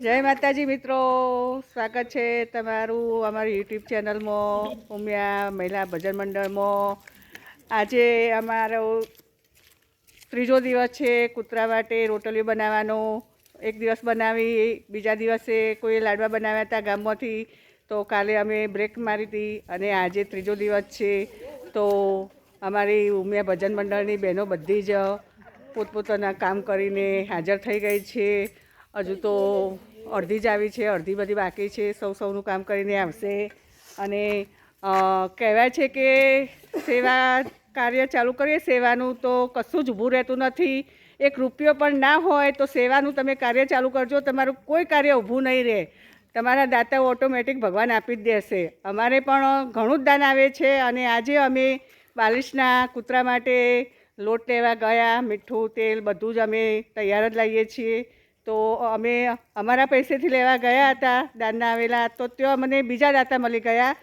જય માતાજી મિત્રો. સ્વાગત છે તમારું અમારી યુટ્યુબ ચેનલમાં, ઉમિયા મહિલા ભજન મંડળમાં. આજે અમારો ત્રીજો દિવસ છે કૂતરા માટે રોટલીઓ બનાવવાનો. એક દિવસ બનાવી, બીજા દિવસે કોઈ લાડવા બનાવ્યા હતા ગામમાંથી. તો કાલે અમે બ્રેક મારી હતી અને આજે ત્રીજો દિવસ છે. તો અમારી ઉમિયા ભજન મંડળની બહેનો બધી જ પોતપોતાના કામ કરીને હાજર થઈ ગઈ છે. હજુ તો અડધી જ આવી છે, અડધી બધી બાકી છે, સૌ સૌનું કામ કરીને આવશે. અને કહેવાય છે કે સેવા કાર્ય ચાલુ કરીએ, સેવાનું તો કશું જ ઊભું રહેતું નથી. એક રૂપિયો પણ ના હોય તો સેવાનું તમે કાર્ય ચાલુ કરજો, તમારું કોઈ કાર્ય ઊભું નહીં રહે. તમારા દાતાઓ ઓટોમેટિક ભગવાન આપી જ દેશે. અમારે પણ ઘણું જ દાન આવે છે અને આજે અમે બાલિશના કૂતરા માટે લોટ લેવા ગયા, મીઠું, તેલ બધું જ અમે તૈયાર જ લાવીએ છીએ. તો અમે અમારા પૈસેથી લેવા ગયા હતા દાનના આવેલા. તો ત્યાં મને બીજા દાતા મળી ગયા.